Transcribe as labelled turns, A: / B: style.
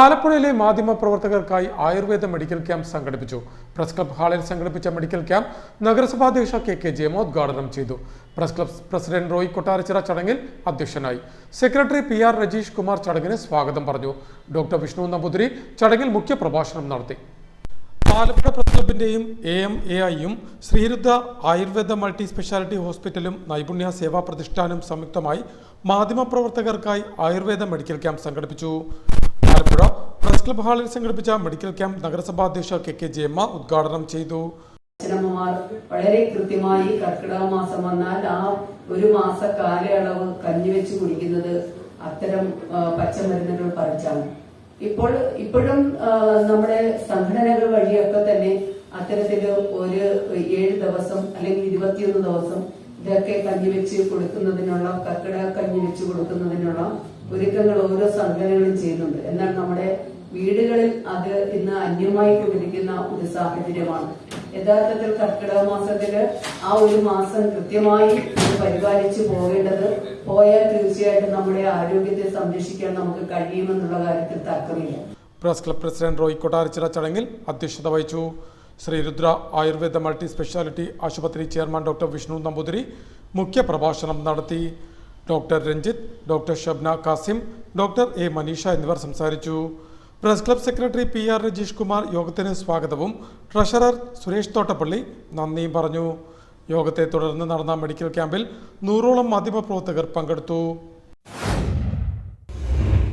A: ആലപ്പുഴയിലെ മാധ്യമ പ്രവർത്തകർക്കായി ആയുർവേദ മെഡിക്കൽ ക്യാമ്പ് സംഘടിപ്പിച്ചു. പ്രസ് ക്ലബ് ഹാളിൽ സംഘടിപ്പിച്ച മെഡിക്കൽ ക്യാമ്പ് നഗരസഭാധ്യക്ഷ കെ കെ ജയമ ഉദ്ഘാടനം ചെയ്തു. Press club president Roy Kottarachira ചടങ്ങിൽ അധ്യക്ഷനായി. Secretary P R Rajeesh Kumar ചടങ്ങിന് സ്വാഗതം പറഞ്ഞു. ഡോക്ടർ വിഷ്ണു നമ്പൂതിരി ചടങ്ങിൽ മുഖ്യപ്രഭാഷണം നടത്തി. ആലപ്പുഴ പ്രസ് ക്ലബിന്റെയും എ എം എ ഐയും ശ്രീരുദ്ധ ആയുർവേദ മൾട്ടി സ്പെഷ്യാലിറ്റി ഹോസ്പിറ്റലും നൈപുണ്യ സേവാ പ്രതിഷ്ഠാനും സംയുക്തമായി മാധ്യമപ്രവർത്തകർക്കായി ആയുർവേദ മെഡിക്കൽ ക്യാമ്പ് സംഘടിപ്പിച്ചു. ക്ലബ് ഹാളിൽ സംഘടിപ്പിച്ച മെഡിക്കൽ ക്യാമ്പ് നഗരസഭാ അധ്യക്ഷ കെ കെ ജയമ്മ ഉദ്ഘാടനം ചെയ്തു.
B: വളരെ കൃത്യമായി കർക്കിടക മാസം വന്നാൽ ആ ഒരു മാസ കാലയളവ് കഞ്ഞിവെച്ച് കുടിക്കുന്നത് അത്തരം പച്ചമരുന്നുകൾ പറിച്ചാണ്. ഇപ്പോൾ ഇപ്പോഴും നമ്മുടെ സംഘടനകൾ വഴിയൊക്കെ തന്നെ അത്തരത്തിൽ ഒരു ഏഴ് ദിവസം അല്ലെങ്കിൽ ഇരുപത്തിയൊന്ന് ദിവസം ഇതൊക്കെ കഞ്ഞിവെച്ച് കൊടുക്കുന്നതിനുള്ള കർക്കിടക കഞ്ഞി വെച്ച് കൊടുക്കുന്നതിനുള്ള ഒരുക്കങ്ങൾ ഓരോ സംഘടനകളും ചെയ്യുന്നുണ്ട്. എന്നാൽ നമ്മുടെ വീടുകളിൽ അത് ഇന്ന് അന്യമായി കൊണ്ടിരിക്കുന്ന ഒരു സാഹചര്യമാണ്. യഥാർത്ഥത്തിൽ കർക്കിടക മാസത്തിൽ ആ ഒരു മാസം കൃത്യമായി പരിപാലിച്ച് പോകേണ്ടത് പോയാൽ തീർച്ചയായിട്ടും നമ്മുടെ ആരോഗ്യത്തെ സംരക്ഷിക്കാൻ നമുക്ക് കഴിയുമെന്നുള്ള കാര്യത്തിൽ തർക്കമില്ല.
A: Press club president Roy Kottarachira ചടങ്ങിൽ അധ്യക്ഷത വഹിച്ചു ശ്രീ രുദ്ര ആയുർവേദ മൾട്ടി സ്പെഷ്യാലിറ്റി ആശുപത്രി ചെയർമാൻ ഡോക്ടർ വിഷ്ണു നമ്പൂതിരി മുഖ്യ പ്രഭാഷണം നടത്തി. Doctor Ranjith doctor Shabna Kasim doctor A Manisha എന്നിവർ സംസാരിച്ചു. Press club secretary P R Rajeesh Kumar യോഗത്തിന് സ്വാഗതവും. ട്രഷറർ സുരേഷ് തോട്ടപ്പള്ളി നന്ദിയും പറഞ്ഞു. യോഗത്തെ തുടർന്ന് നടന്ന മെഡിക്കൽ ക്യാമ്പിൽ നൂറോളം മാധ്യമപ്രവർത്തകർ പങ്കെടുത്തു.